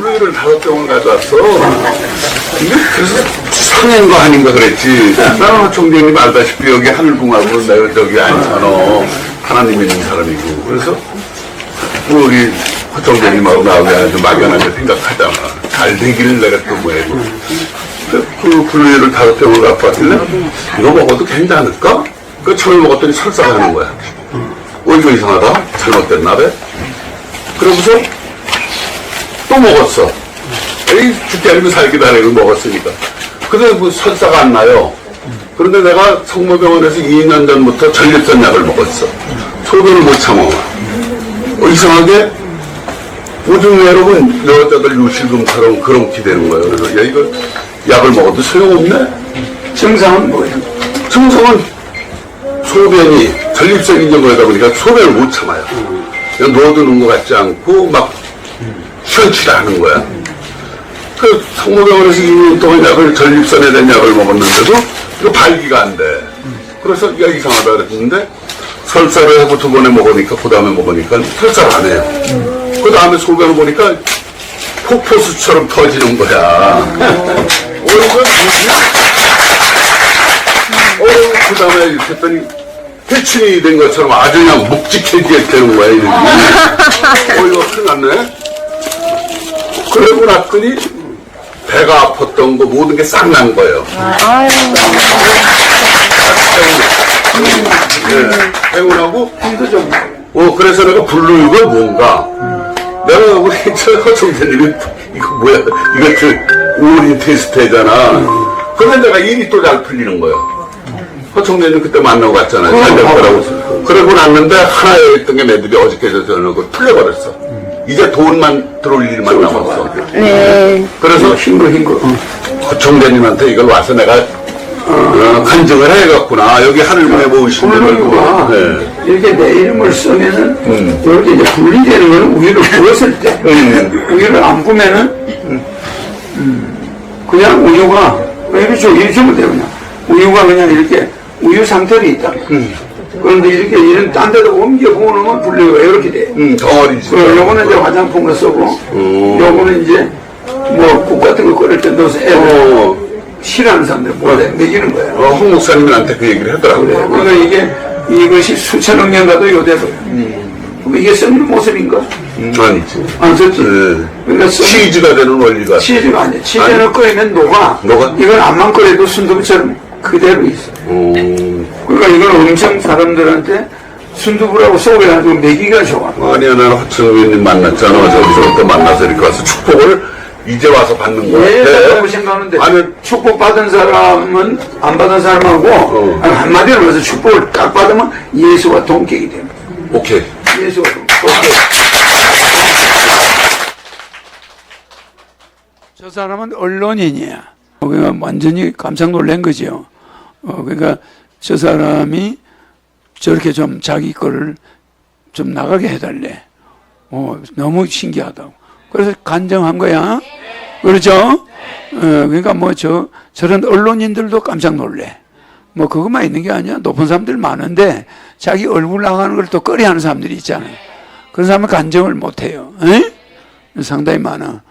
블루이를 다섯 병을 가져왔어. 그래서 상해인가 아닌가 그랬지. 나는 총장님 알다시피 여기 하늘궁하고 내가 저기 아니잖아. 하나님 있는 사람이고. 그래서 우리 허총장님하고 나하고 아주 막연하게 생각하잖아. 잘 되기를 내가 또 뭐해고. 그 블루이를 다섯 병을 갖고 왔길래 이거 먹어도 괜찮을까? 그 처음에 먹었더니 설사가 하는 거야. 어, 이거 이상하다. 잘못됐나 봐. 그러고서 또 먹었어. 에이, 죽지 않으면 살기도 하고 먹었으니까. 근데 뭐 설사가 안 나요. 그런데 내가 성모병원에서 2년 전부터 전립선 약을 먹었어. 소변을 못 참아. 어, 이상하게 오줌 여러분 여자들 요실금처럼 그런 기 되는 거예요. 그래서 야 이거 약을 먹어도 소용없네. 증상은 뭐예요? 증상은 소변이 전립선이 좀 그러다 보니까 소변을 못 참아요. 그냥 넣어두는 것 같지 않고 막 하는 거야. 그 성모병원에서 2년 동안 약을 전립선에 대한 약을 먹었는데도 이거 발기가 안 돼. 그래서 야 이상하다 그랬는데 설사를 하고 두 번에 먹으니까 그 다음에 먹으니까 설사를 안 해요. 그 다음에 소변을 보니까 폭포수처럼 터지는 거야. 어 이거 뭐지? 어, 그 다음에 이렇게 했더니 회춘이 된 것처럼 아주 그냥 묵직해지게 되는 거야, 이름이. 어, 이거 큰일 났네. 그러고 났더니 배가 아팠던 거 모든 게 싹 난 거예요. 네, 행운하고, 어, 그래서 내가 블루이가 뭔가, 내가 우리 저 허청자님이 이거 뭐야, 이거 저 오린 테스트잖아. 근데 내가 일이 또 잘 풀리는 거예요. 허청자님 그때 만나고 갔잖아요. 잘 됐더라고. 그러고 났는데 하나에 있던 게 애들이 어저께 그 풀려버렸어. 이제 돈만 들어올 일만 남았어. 네. 그래서 힘거 힘거 허청자님한테 이걸 와서 내가 어, 간증을 해갖구나. 여기 하늘문에 모으신 블루가 네. 이렇게 내 이름을 쓰면은 이렇게 이제 분리되는 거는 우유를 부었을 때 음. 우유를 안 부면은 음, 그냥 우유가 이렇게 줘 이렇게 주면 돼요 그냥 우유가 그냥 이렇게 우유 상태로 있다 그런데 이렇게 이런 딴 데로 옮겨 부어놓으면 분리가 이렇게 돼 음, 덩어리지. 그 요거는 이제 화장품을 쓰고 요거는 이제 뭐국 같은 거 끓일 때 넣어서 애들 어, 싫어하는 사람들 몰래 먹이는 거예요 어, 홍 목사님한테 그 얘기를 하더라고요. 그러니까 이게 이것이 수천억 년 가도 요대로 그럼 이게 썩는 모습인가? 음, 아니지. 안 썼지. 네. 그러니까 썩- 치즈가 되는 원리가. 치즈가 아니야. 치즈는 끓이면 녹아. 녹아? 이건 암만 끓여도 순두부처럼 그대로 있어. 음, 그러니까 이건 엄청 사람들한테 순두부라고 소개해가지고 먹이가 좋아. 아니야, 나는 허청위님 만났잖아. 저기서부터 만나서 이렇게 와서 축복을 이제 와서 받는 거 예, 같아. 그렇다고 생각하는데 아니, 축복받은 사람은 안 받은 사람하고 어. 아니, 한마디로 말해서 축복을 딱 받으면 예수와 동격이 됩니다. 오케이. 예수와 동격. 저 사람은 언론인이야. 그러니까 완전히 깜짝 놀란 거죠. 어, 그러니까 저 사람이 저렇게 좀 자기 거를 좀 나가게 해달래. 어, 너무 신기하다고. 그래서 간정한 거야. 그렇죠? 어, 그러니까 뭐 저, 저런 언론인들도 깜짝 놀래. 뭐 그것만 있는 게 아니야. 높은 사람들 많은데 자기 얼굴 나가는 걸 또 꺼려 하는 사람들이 있잖아요. 그런 사람은 간정을 못 해요. 에? 상당히 많아.